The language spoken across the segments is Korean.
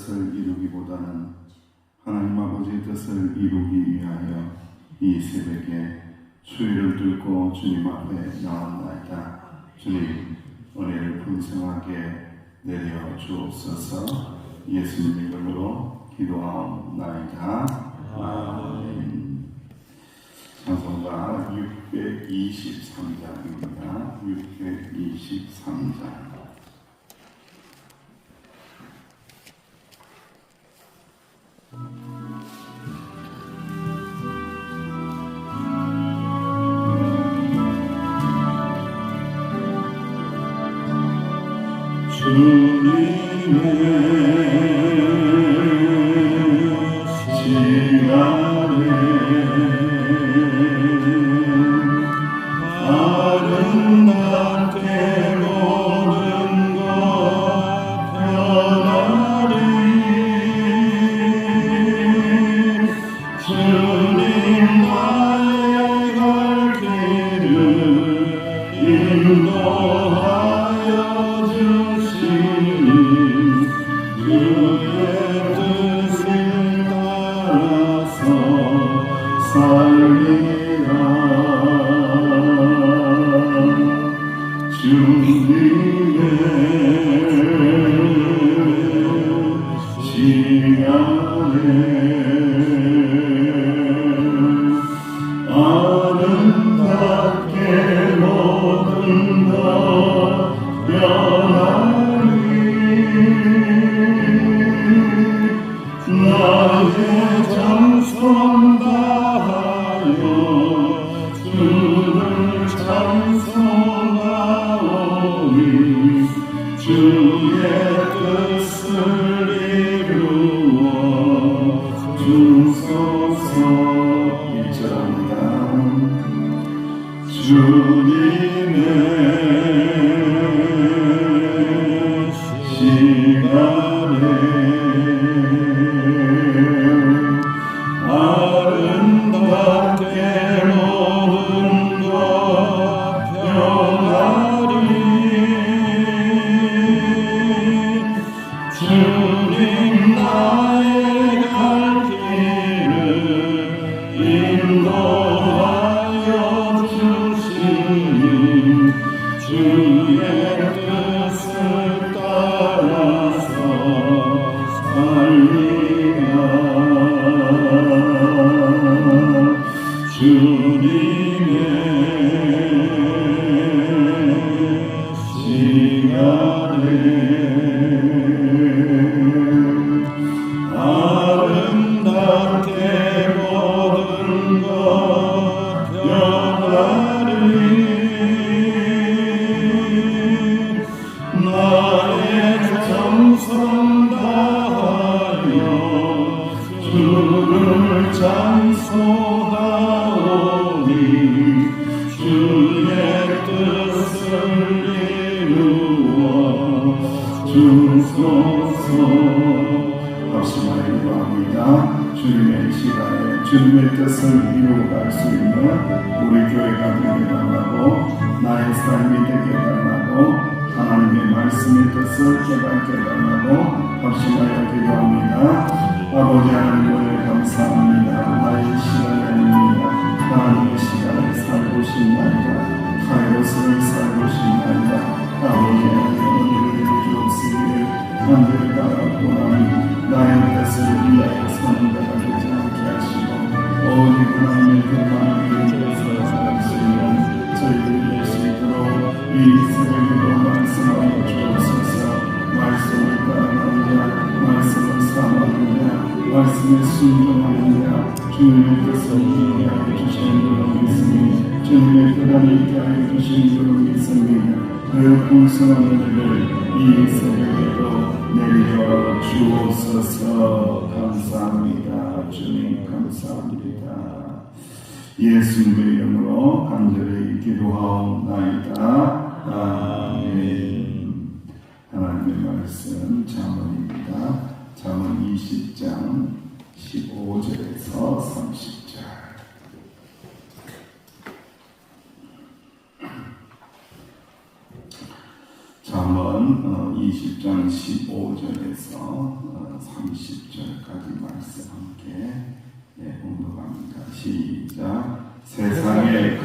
뜻을 이루기보다는 하나님 아버지의 뜻을 이루기 위하여 이 새벽에 추위를 뚫고 주님 앞에 나왔나이다. 주님 은혜를 풍성하게 내려 주옵소서 예수님 이름으로 기도하옵나이다. 아멘. 찬송가 623장입니다. 623장. 아름답게 정성 다하여 주를 찬송하오니 주의 뜻을 이루어 주소서 합심하여 기도합니다. 주님의 시간에 주님의 뜻을 이루어 갈 수 있는 우리 교회가 되게 달라고 나의 삶이 되게 달라고 아 주님의 뜻을 이루게 하여 주시는 줄로 믿습니다. 주님의 뜻 안에 있게 하여 주시는 줄로 믿습니다 그 풍성한 은혜를 이 새벽에도 내려 주옵소서 감사합니다. 주님 감사합니다. 예수님의 이름으로 간절히 기도하옵나이다. 아멘. 하나님의 말씀 잠언입니다. 잠언 20장 15절에서 30절 잠언 어, 20장 15절에서 어, 말씀 함께 예, 공독합니다. 시작. 세상에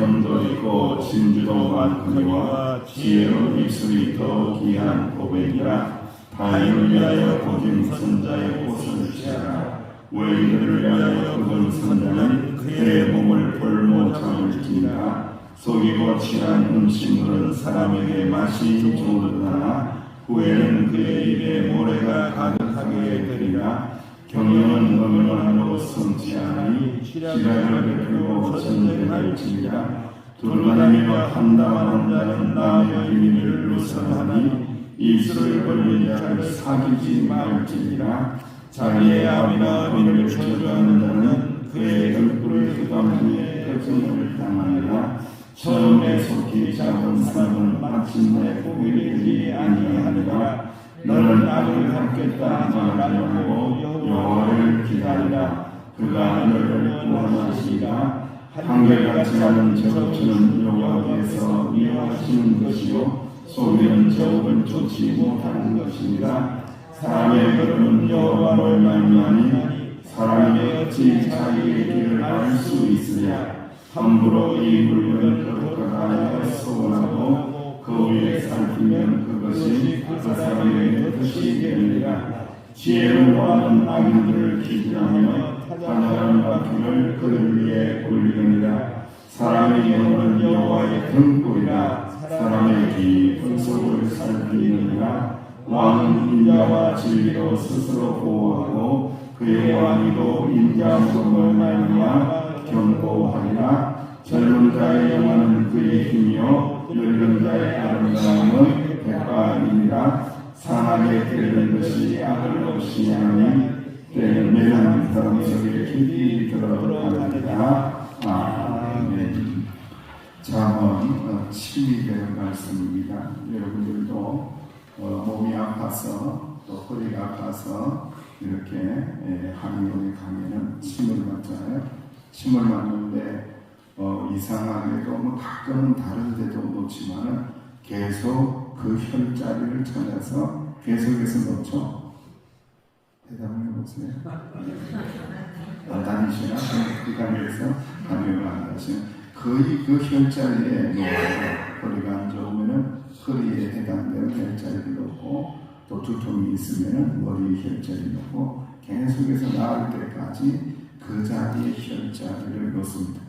있고 진주도 많거니와 지혜로운 입술이 더 귀한 고백이라 다인을 위하여 거긴 선자의 옷을 취하라 외인들을 위하여 거둔 선자는 그의 몸을 볼모 잠을 찐다. 속이고 취한 음식물은 사람에게 맛이 좋으나 후에는 그의 입에 모래가 가득하게 되리라 경영은 음란으로 성치 않으니 지랄을 베풀고 전쟁할지니라. 둘만이며 한담하는 자는 남의 비밀을 누설하니 입술을 벌린 자를 사귀지 말지니라 자기의 아비나 어머니를 저주하는 자는 그의 얼굴을 흑암 중에 흑음을 당하리라 처음에 속히 잡은 사람은 마침내 복이 되지 아니하니라 너는 악을 갖겠다 말하고 여호와를 기다리라. 그가 너를 구원하시리라. 한결같이 하는 저주는 여호와께서 미워하시는 것이요. 소리는 저업을 쫓지 못하는 것이니라 사람의 걸음은 여호와를 말미암니 사람이 어찌 자기의 길을 알 수 있으랴? 함부로 이 물건을 거룩하다 하여 소원하고 그 위에 살피면 그것이 그 사람에게 뜻이 되느니라. 지혜를 구하는 악인들을 기준하며 타작하는 바퀴를 그들 위에 올리느니라. 사람의 영혼은 여호와의 등불이라. 사람의 깊은 속을 살피느니라 왕은 인자와 진리로 스스로 보호하고 그의 왕이도 인자 무덤을 말미암아 경고하리라. 젊은 자의 영혼은 그의 힘이요 늙은 자의 아름다움은 백발이니라 상하게 되는 것이 악을 없이 하니 때는 매한 사람 속에 깊이 들어가느니라 아멘 잠언 12절 말씀입니다. 여러분들도 어, 몸이 아파서 또 허리가 아파서 이렇게 예, 한의원에 가면은 침을 맞잖아요 침을 맞는데 어, 이상하게도 뭐 가끔은 다른 데도 놓지만은 계속 그 혈자리를 찾아서 계속해서 놓죠. 대답을 해보세요. 안 다니시나? 그 가게에서 다니면 안 다니시나? 거의 그 혈자리에 놓아요. 허리가 안 좋으면은 허리에 해당되는 혈자리를 놓고 또 두통이 있으면은 머리 혈자리 놓고 계속해서 나을 때까지 그 자리에 혈자리를 놓습니다.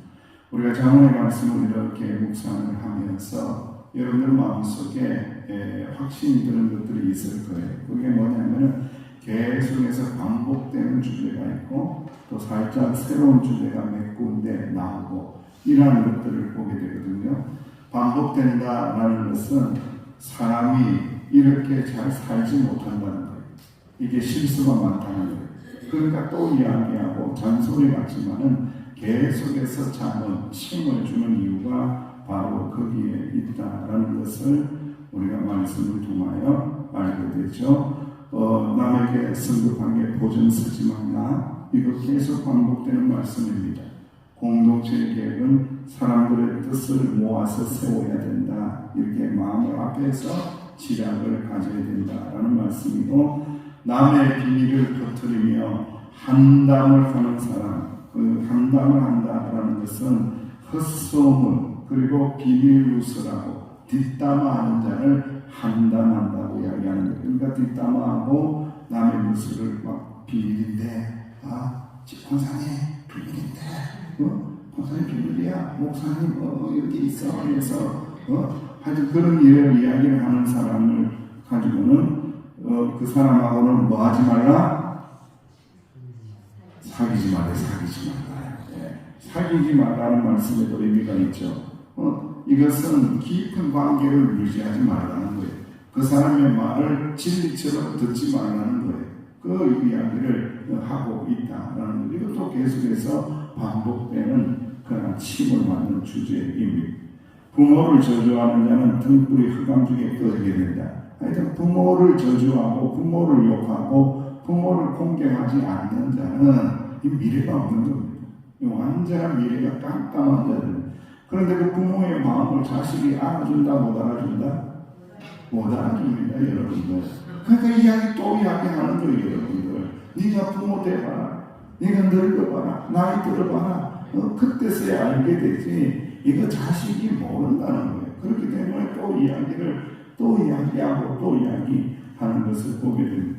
우리가 장원의 말씀을 이렇게 묵상을 하면서 여러분들 마음속에 에, 확신이 드는 것들이 있을 거예요. 그게 뭐냐면은 계속해서 반복되는 주제가 있고 또 살짝 새로운 주제가 몇 군데 나오고 이러한 것들을 보게 되거든요. 반복된다라는 것은 사람이 이렇게 잘 살지 못한다는 거예요. 이게 실수가 많다는 거예요. 그러니까 또 이야기하고 잔소리 같지만은 계속해서 잠은 힘을 주는 이유가 바로 거기에 있다라는 것을 우리가 말씀을 통하여 알게 되죠. 어, 남에게 성급한 게 보증 쓰지 말라. 이거 계속 반복되는 말씀입니다. 공동체의 계획은 사람들의 뜻을 모아서 세워야 된다. 이렇게 마음을 앞에서 지략을 가져야 된다라는 말씀이고 남의 비밀을 터뜨리며 한담을 하는 사람, 그 한담을 한다라는 것은 헛소문 그리고 비밀 누설하고 뒷담화하는 자를 한담한다고 이야기하는 거예요. 그러니까 뒷담화하고 남의 누설을 막 비밀인데, 아, 권사님 비밀인데, 어? 권사님 비밀이야. 목사님 어, 여기 있어. 그래서 어? 하여튼 그런 이야기를 하는 사람을 가지고는 어, 그 사람하고는 뭐 하지 말라? 사귀지 말라, 사귀지 말라. 예. 사귀지 말라는 말씀에도 의미가 있죠. 어, 이것은 깊은 관계를 유지하지 말라는 거예요. 그 사람의 말을 진리처럼 듣지 말라는 거예요. 그 이야기를 하고 있다라는 거. 이것도 계속해서 반복되는 그런 침을 맞는 주제입니다. 부모를 저주하는 자는 등불이 흑암 중에 꺼지게 된다. 하여튼 부모를 저주하고 부모를 욕하고 부모를 공경하지 않는 자는 이 미래가 없는 겁니다. 이 완전한 미래가 깜깜한 자들. 그런데 그 부모의 마음을 자식이 알아준다 못 알아준다? 못 알아줍니다 여러분들. 그러니까 이야기 또 이야기하는 거예요 여러분들. 네가 부모 돼봐라. 네가 늙어봐라. 나이 들어봐라. 어, 그때서야 알게 되지. 이거 자식이 모른다는 거예요. 그렇기 때문에 또 이야기를 또 이야기하고 또 이야기하는 것을 보게 됩니다.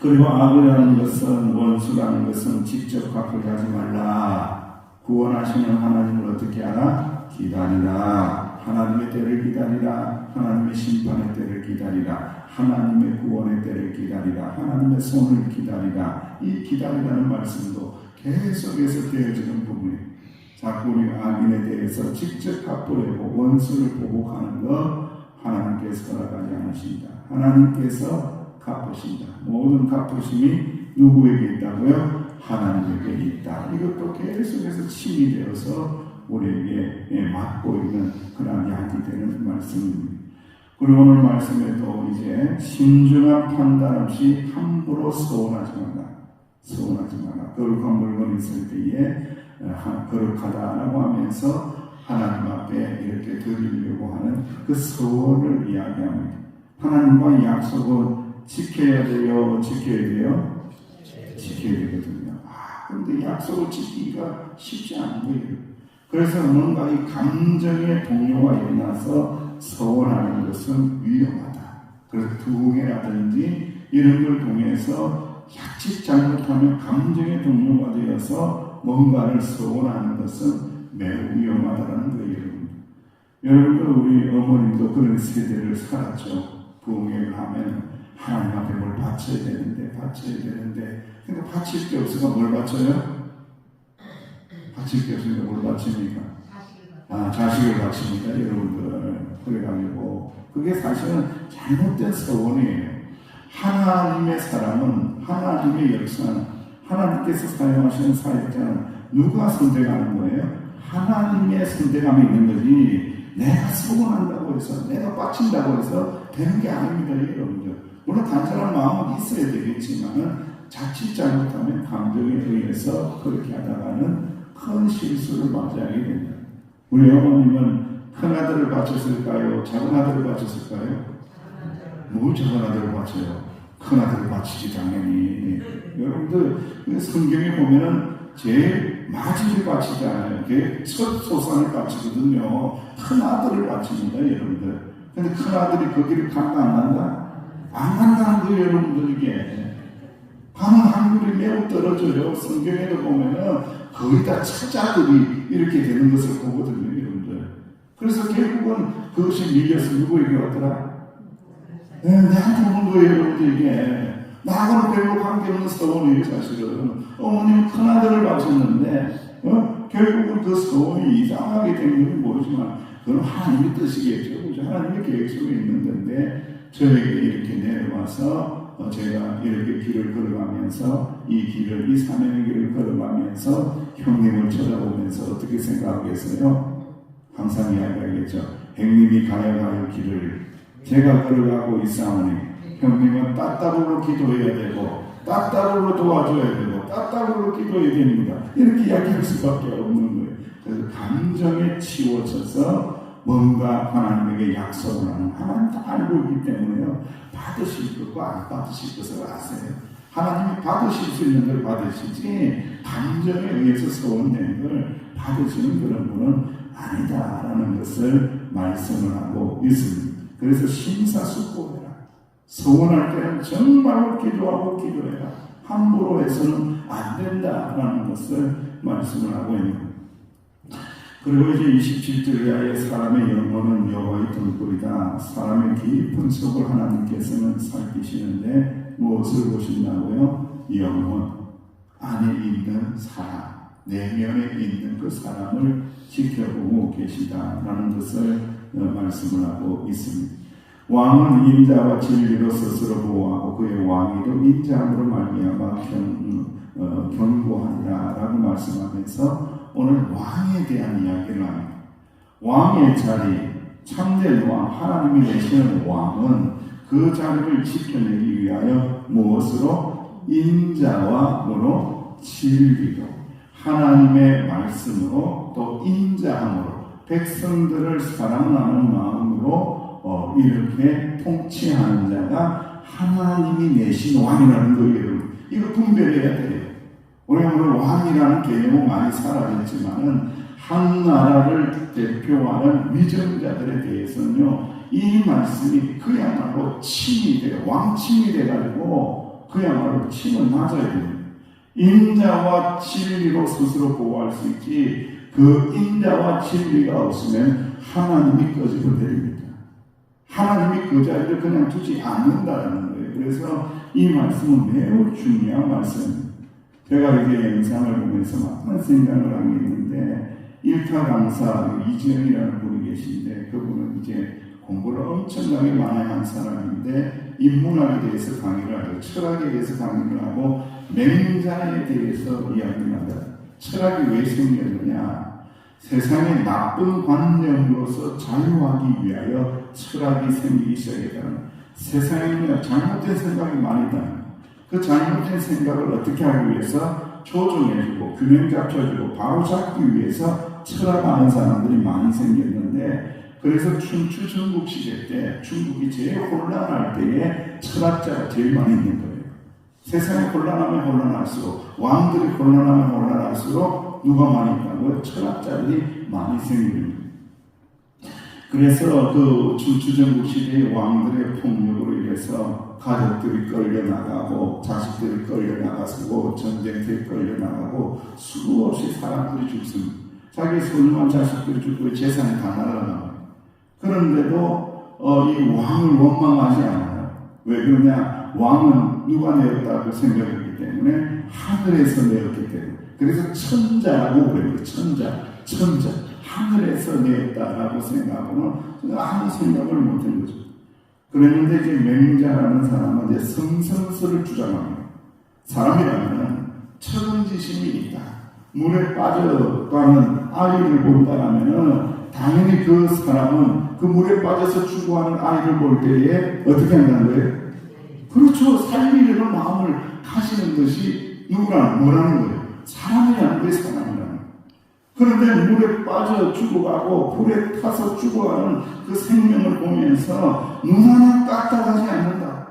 그리고 악이라는 것은 원수라는 것은 직접 갚을 하지 말라. 구원하시는 하나님을 어떻게 하라? 기다리라. 하나님의 때를 기다리라. 하나님의 심판의 때를 기다리라. 하나님의 구원의 때를 기다리라. 하나님의 손을 기다리라. 이 기다리라는 말씀도 계속해서 되어지는 부분이에요. 자꾸 우리 악인에 대해서 직접 갚으려고 원수를 보복하는 것 하나님께서 허락하지 않으신다. 하나님께서 갚으신다. 모든 갚으심이 누구에게 있다고요? 하나님에게 있다. 이것도 계속해서 침이 되어서 우리에게 맡고 있는 그런 약이 되는 말씀입니다. 그리고 오늘 말씀에도 이제 신중한 판단 없이 함부로 서운하지 마라. 서운하지 마라. 거룩한 물건 있을 때에 거룩하다라고 하면서 하나님 앞에 이렇게 드리려고 하는 그 서원을 이야기합니다. 하나님과 약속은 지켜야 돼요, 지켜야 돼요, 지켜야 되거든요. 아, 그런데 약속을 지키기가 쉽지 않은 거예요. 그래서 뭔가 이 감정의 동요가 일어나서 서원하는 것은 위험하다. 그래서 두개라든지 이런 걸 통해서 자칫 잘못하면 감정의 동요가 되어서 뭔가를 서원하는 것은 매우 위험하다는 거예요, 여러분. 여러분들 우리 어머님도 그런 세대를 살았죠. 부흥회를 하면 하나님 앞에 뭘 바쳐야 되는데 바쳐야 되는데 근데 바칠 게 없으니까 뭘 바쳐요? 바칠 게 없으니까 뭘 바칩니까? 아 자식을 바칩니다 여러분들 그래가지고 그게 사실은 잘못된 서원이에요. 하나님의 사람은 하나님의 역사는 하나님께서 사용하시는 사역자는 누가 선택하는 거예요? 하나님의 선택함이 있는 거지 내가 서운한다고 해서 내가 빠친다고 해서 되는 게 아닙니다 여러분들. 물론 단순한 마음은 있어야 되겠지만 자칫 잘못하면 감정에 의해서 그렇게 하다가는 큰 실수를 맞이하게 됩니다. 우리 어머님은 큰 아들을 바쳤을까요? 작은 아들을 바쳤을까요? 뭘 작은 아들을 바쳐요? 큰 아들을 바치지 당연히 여러분들 성경에 보면은 제일 마지를 바치지 않아요. 그게 첫 소산을 바치거든요. 큰 아들을 바칩니다, 여러분들. 근데 큰 아들이 거기를 간다, 안 간다? 안 간다는 거예요, 여러분들, 이게. 가는 확률이 매우 떨어져요. 성경에도 보면은 거의 다 처자들이 이렇게 되는 것을 보거든요. 그래서 결국은 그것이 밀려서 누구에게 왔더라? 네, 내한테 오는 거예요, 여러분들, 이게. 나하고는 별로 관계없는 서원이에요, 사실은. 어머님은 큰아들을 바쳤는데, 어? 결국은 그 서원이 이상하게 된 것은 모르지만, 그건 하나님의 뜻이겠죠. 그죠? 하나님의 계획 속에 있는 건데, 저에게 이렇게 내려와서, 어, 제가 이렇게 길을 걸어가면서, 이 길을, 이 사명의 길을 걸어가면서, 형님을 쳐다보면서 어떻게 생각하겠어요? 항상 이야기하겠죠. 형님이 가야 할 길을 제가 걸어가고 있사오니, 형님은 따따블로 기도해야 되고 따따블로 도와줘야 되고 따따블로 기도해야 됩니다. 이렇게 이야기할 수밖에 없는 거예요. 그래서 감정에 치워져서 뭔가 하나님에게 약속을 하는 하나님 다 알고 있기 때문에요. 받으실 것과 안 받으실 것을 아세요. 하나님이 받으실 수 있는 걸 받으시지 감정에 의해서 소원된 걸 받으시는 그런 분은 아니다라는 것을 말씀을 하고 있습니다. 그래서 심사숙고해라. 서원할 때는 정말로 기도하고 기도해라. 함부로 해서는 안 된다라는 것을 말씀을 하고 있는 겁니다. 그리고 이제 27절 이하의 사람의 영혼은 여호와의 등불이다. 사람의 깊은 속을 하나님께서는 살피시는데 무엇을 보신다고요? 영혼 안에 있는 사람, 내면에 있는 그 사람을 지켜보고 계시다라는 것을 말씀을 하고 있습니다. 왕은 인자와 진리로 스스로 보호하고 그의 왕위도 인자함으로 말미암아 경, 어, 경고하리라라고 말씀하면서 오늘 왕에 대한 이야기를 합니다. 왕의 자리, 참된 왕, 하나님이 내시는 왕은 그 자리를 지켜내기 위하여 무엇으로 인자와 뭐로 진리로 하나님의 말씀으로 또 인자함으로 백성들을 사랑하는 마음으로 어, 이렇게 통치하는 자가 하나님이 내신 왕이라는 거예요. 이거 분별해야 돼요. 사람이라는 개념은 많이 사라졌지만은 한 나라를 대표하는 위정자들에 대해서는요, 이 말씀이 그야말로 침이 돼, 왕침이 돼가지고 그야말로 침을 맞아야 됩니다. 인자와 진리로 스스로 보호할 수 있지, 그 인자와 진리가 없으면 하나님이 꺼지고 내립니다. 하나님이 그 자리를 그냥 두지 않는다는 거예요. 그래서 이 말씀은 매우 중요한 말씀입니다. 제가 이게 영상을 보면서 많은 생각을 하게 있는데, 일타 강사 이지영이라는 분이 계신데, 그분은 이제 공부를 엄청나게 많이 한 사람인데, 인문학에 대해서 강의를 하고, 철학에 대해서 강의를 하고, 맹자에 대해서 이야기를 한다. 철학이 왜 생겼느냐? 세상의 나쁜 관념으로서 자유하기 위하여 철학이 생기기 시작했다는 세상에는 잘못된 생각이 많이다. 그 잘못된 생각을 어떻게 하기 위해서 조정해주고 균형 잡혀주고 바로 잡기 위해서 철학하는 사람들이 많이 생겼는데 그래서 춘추 전국 시대 때 중국이 제일 혼란할 때에 철학자가 제일 많이 있는 거예요. 세상이 혼란하면 혼란할수록 왕들이 혼란하면 혼란할수록 누가 많이 있다고요? 철학자들이 많이 생깁니다. 그래서 그 춘추전국 시대의 왕들의 폭력으로 인해서 가족들이 끌려나가고 자식들이 끌려나가고 전쟁터에 끌려나가고 수없이 사람들이 죽습니다. 자기 소중한 자식들이 죽고 재산이 다 날아가요. 그런데도 어, 이 왕을 원망하지 않아요. 왜 그러냐? 왕은 누가 내었다고 생각했기 때문에 하늘에서 내었기 때문에 그래서 천자라고 그래요. 천자, 천자. 하늘에서 내었다라고 생각하고는 아무 생각을 못한 거죠. 그랬는데 이제 맹자라는 사람은 이제 성성설을 주장합니다. 사람이라면 천지심이 있다. 물에 빠져가는 아이를 본다라면은 당연히 그 사람은 그 물에 빠져서 추구하는 아이를 볼 때에 어떻게 한다는 거예요? 그렇죠. 살리려는 마음을 가지는 것이 누구라는 뭐라는 거예요? 사람이라는 거예요. 사람이라는. 그런데 물에 빠져 죽어가고 불에 타서 죽어가는 그 생명을 보면서 눈 하나 까딱하지 않는다.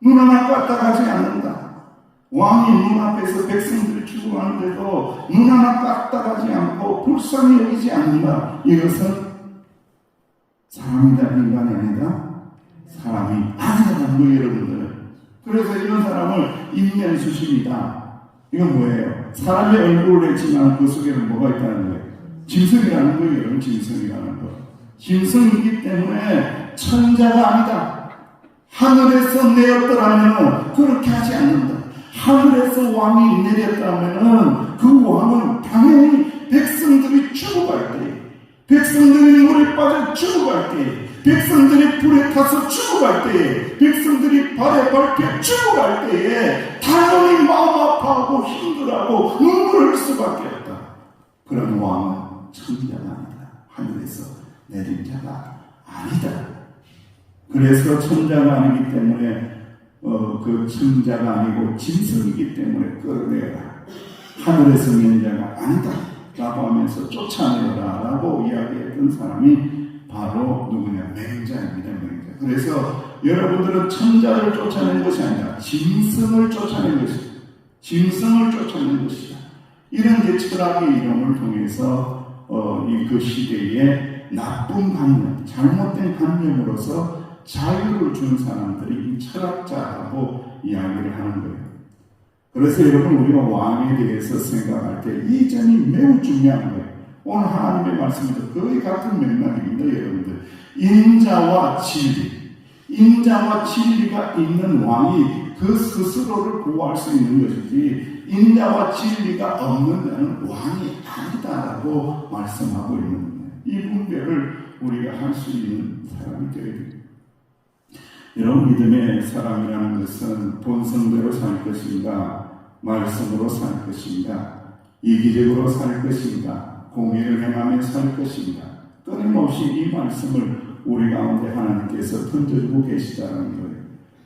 눈 하나 까딱하지 않는다. 왕이 눈앞에서 백성들이 죽어가는데도 눈 하나 까딱하지 않고 불쌍히 여기지 않는다. 이것은 사람이다 인간이 아니다. 사람이 거예요 여러분들. 그래서 이런 사람을 인면 수심이다. 이건 뭐예요? 사람의 얼굴을 냈지만 그 속에는 뭐가 있다는 거예요? 짐승이라는 거예요, 여러분. 짐승이라는 거. 짐승이기 때문에 천자가 아니다. 하늘에서 내었더라면 그렇게 하지 않는다. 하늘에서 왕이 내렸다면 그 왕은 당연히 백성들이 죽어갈 때, 백성들이 물에 빠져 죽어갈 때, 백성들이 불에 타서 죽어갈 때에, 백성들이 발에 밟혀 죽어갈 때에, 당연히 마음 아파하고 힘들어하고 눈물을 흘 수밖에 없다. 그런 왕은 천자가 아니다. 하늘에서 내린 자가 아니다. 그래서 천자가 아니기 때문에 어, 그 천자가 아니고 짐승이기 때문에 끌어내라. 하늘에서 낸 자가 아니다. 라고 하면서 쫓아내라. 라고 이야기했던 사람이 바로 누구냐? 맹자입니다. 맹자. 그래서 여러분들은 천자를 쫓아낸 것이 아니라 짐승을 쫓아낸 것이다. 짐승을 쫓아낸 것이다. 이런 게 철학의 이론을 통해서 어, 이 그 시대에 나쁜 관념, 잘못된 관념으로서 자유를 준 사람들이 이 철학자라고 이야기를 하는 거예요. 그래서 여러분 우리가 왕에 대해서 생각할 때 이 점이 매우 중요한 거예요. 오늘 하나님의 말씀에서 거의 같은 맥락입니다, 여러분들. 인자와 진리. 인자와 진리가 있는 왕이 그 스스로를 보호할 수 있는 것이지, 인자와 진리가 없는 자는 왕이 아니다라고 말씀하고 있는 거예요. 이 분별을 우리가 할 수 있는 사람이 되어야 됩니다. 여러분 믿음의 사람이라는 것은 본성대로 살 것인가, 말씀으로 살 것인가, 이기적으로 살 것인가, 공의를 행하며 살 것인가, 끊임없이 이 말씀을 우리 가운데 하나님께서 던져주고 계시다는 거예요.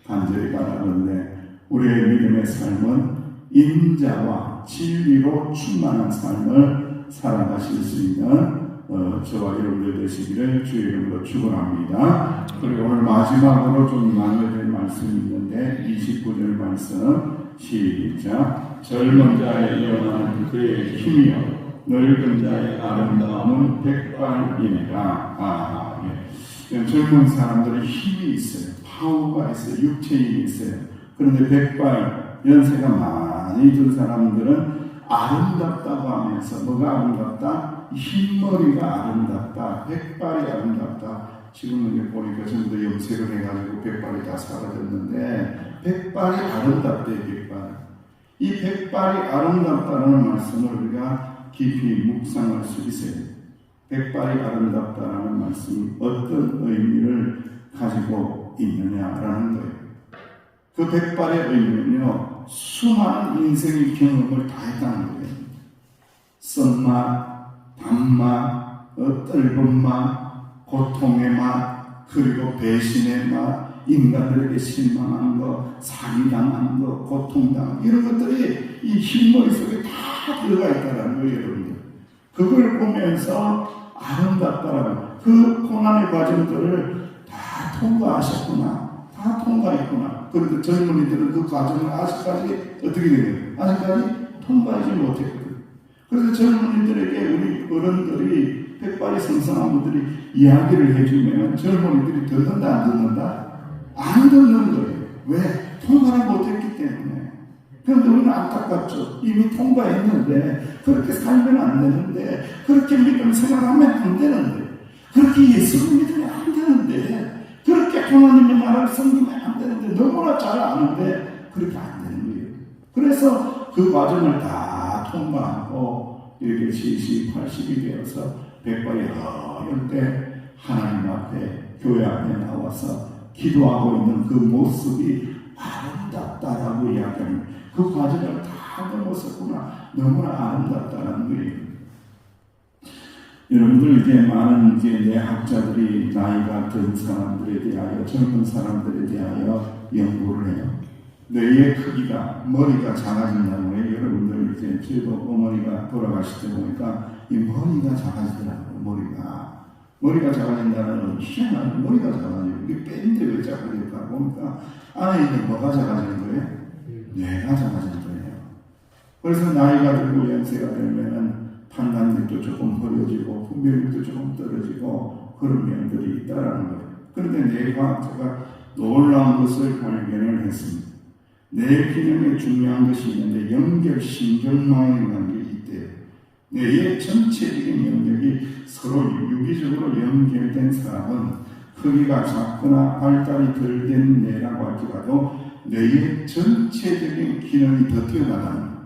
간절히 바라는데 우리의 믿음의 삶은 인자와 진리로 충만한 삶을 살아가실 수 있는 어, 저와 여러분들 되시기를 주의 이름으로 축원합니다. 그리고 오늘 마지막으로 좀 나눠야 될 말씀이 있는데 29절 말씀 시작 젊은 자의 영화는 그의 힘이요 늙은 자의 아름다움은 백발이니라. 아, 예. 젊은 사람들이 힘이 있어요. 파워가 있어요. 육체에 있어요. 그런데 백발 연세가 많이 든 사람들은 아름답다고 하면서 뭐가 아름답다? 흰머리가 아름답다. 백발이 아름답다. 지금은 이제 보니까 전부 다 염색을 해가지고 백발이 다 사라졌는데 백발이 아름답대 백발. 이 백발이 아름답다라는 말씀을 우리가 깊이 묵상할 수 있어요. 백발이 아름답다라는 말씀이 어떤 의미를 가지고 있느냐라는 거예요. 그 백발의 의미는요, 수많은 인생의 경험을 다 했다는 거예요. 썬맛, 어, 뜰은 맛, 고통의 맛, 그리고 배신의 맛, 인간들에게 실망한 거, 사기당한 거, 고통당한 이런 것들이 이 흰머리 속에 다 들어가 있다는 거예요, 여러분들. 그걸 보면서 아름답다라고 그 고난의 과정들을 다 통과하셨구나, 다 통과했구나. 그런데 젊은이들은 그 과정을 아직까지 어떻게 되요 아직까지 통과하지 못했거든. 그래서 젊은이들에게 우리 어른들이 백발이 성성한 분들이 이야기를 해주면 젊은이들이 듣는다 안 듣는다? 안 듣는 거예요. 왜? 통과를 못했기 때문에. 그런데 우리는 안타깝죠. 이미 통과했는데 그렇게 살면 안 되는데 그렇게 믿음 생활하면 안 되는데 그렇게 예수를 믿으면 안 되는데 그렇게 하나님의 나라를 섬기면 안 되는데 너무나 잘 아는데 그렇게 안 되는 거예요. 그래서 그 과정을 다 통과하고 이렇게 70, 80이 되어서 백발이 허연 때 하나님 앞에 교회 앞에 나와서 기도하고 있는 그 모습이 아름답다라고 이야기합니다. 그 과정을 다 넘었었구나. 너무나 아름답다라는 거예요. 여러분들 이제 많은 이제 내 학자들이 나이가 든 사람들에 대하여 젊은 사람들에 대하여 연구를 해요. 뇌의 크기가 머리가 작아진다는 거예요. 여러분들 이제 저도 어머니가 돌아가실 때 보니까 이 머리가 작아지더라고요. 머리가 머리가 작아진다는 건 희한한 머리가 작아져요. 이게 뺀데 왜 작아질까 보니까 안에 있는 뭐가 작아지는 거예요? 뇌가 작아지는 거예요. 그래서 나이가 들고 연세가 되면은 판단력도 조금 흐려지고 분별력도 조금 떨어지고 그런 면들이 있다라는 거예요. 그런데 뇌과학자가 놀라운 것을 발견을 했습니다. 뇌 기능에 중요한 것이 있는데 연결 신경망이라는 게 있대요. 뇌의 전체적인 영역이 서로 유기적으로 연결된 사람은 크기가 작거나 발달이 덜 된 뇌라고 할지라도 뇌의 전체적인 기능이 더 뛰어나다는.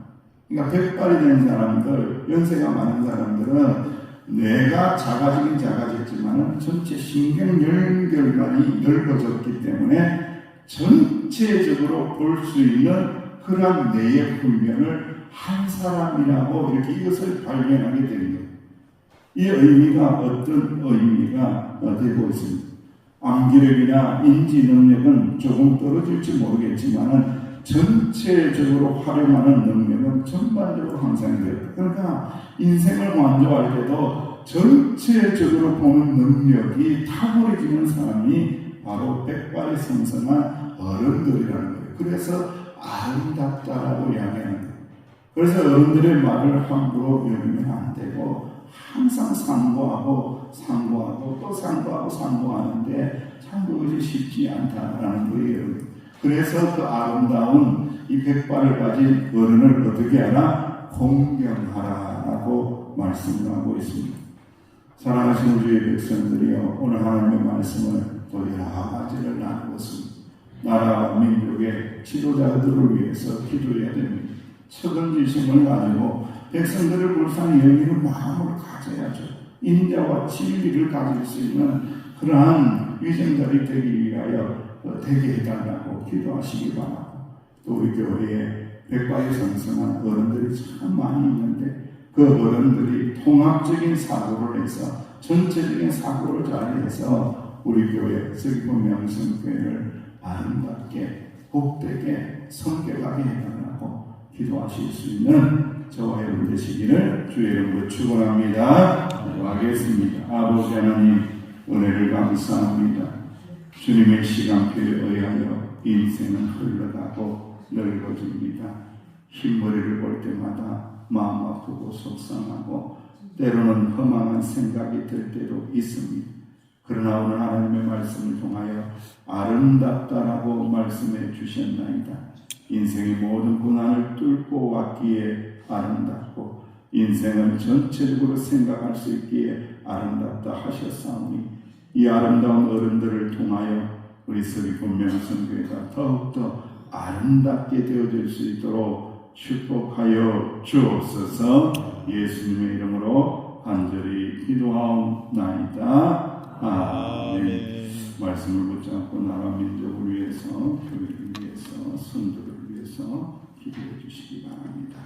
그러니까 백발이 된 사람들, 연세가 많은 사람들은 뇌가 작아지긴 작아졌지만 전체 신경 연결관이 넓어졌기 때문에 전 체적으로 볼 수 있는 그러한 뇌의 훈련을 한 사람이라고 이렇게 이것을 발견하게 됩니다. 이 의미가 어떤 의미가 되고 있습니다. 암기력이나 인지 능력은 조금 떨어질지 모르겠지만 전체적으로 활용하는 능력은 전반적으로 향상돼요. 그러니까 인생을 만족할 때도 전체적으로 보는 능력이 탁월해지는 사람이 바로 백발이 성성한 어른들이라는 거예요. 그래서 아름답다라고 이야기하는 거예요. 그래서 어른들의 말을 함부로 여기면 안 되고 항상 상고하고 상고하고 또 상고하고 상고하는데 참 그것이 쉽지 않다라는 거예요. 그래서 그 아름다운 이 백발을 가진 어른을 어떻게 하나 공경하라라고 말씀을 하고 있습니다. 사랑하시는 주의 백성들이여 오늘 하나님의 말씀을 또 여러 가지를 나누고 있습니다. 나라와 민족의 지도자들을 위해서 기도해야 됩니다. 책임지심을 가지고 백성들을 불쌍히 여기는 마음을 가져야죠. 인자와 진리를 가질 수 있는 그러한 위생자들이 되기 위하여 되게 해달라고 기도하시기 바랍니다. 또 우리 교회에 백발이 성성한 어른들이 참 많이 있는데 그 어른들이 통합적인 사고를 해서 전체적인 사고를 잘 해서 우리 교회 서귀포 명성교회를 아름답게 복되게 성결하게 해달라고 기도하실 수 있는 저와 여러분 되시기를 주의 이름으로 축원합니다. 기도하겠습니다. 아버지 하나님 은혜를 감사합니다. 주님의 시간표에 의하여 인생은 흘러가고 넓어집니다. 흰머리를 볼 때마다 마음 아프고 속상하고 때로는 허망한 생각이 들 때도 있습니다. 그러나 오늘 하나님의 말씀을 통하여 아름답다라고 말씀해 주셨나이다. 인생의 모든 고난을 뚫고 왔기에 아름답고 인생을 전체적으로 생각할 수 있기에 아름답다 하셨사오니 이 아름다운 어른들을 통하여 우리 서귀본 명성교회가 더욱더 아름답게 되어질 수 있도록 축복하여 주옵소서 예수님의 이름으로 간절히 기도하옵나이다. 아멘. 말씀을 붙잡고 나라 민족을 위해서 교회를 위해서 성도를 위해서 기도해 주시기 바랍니다.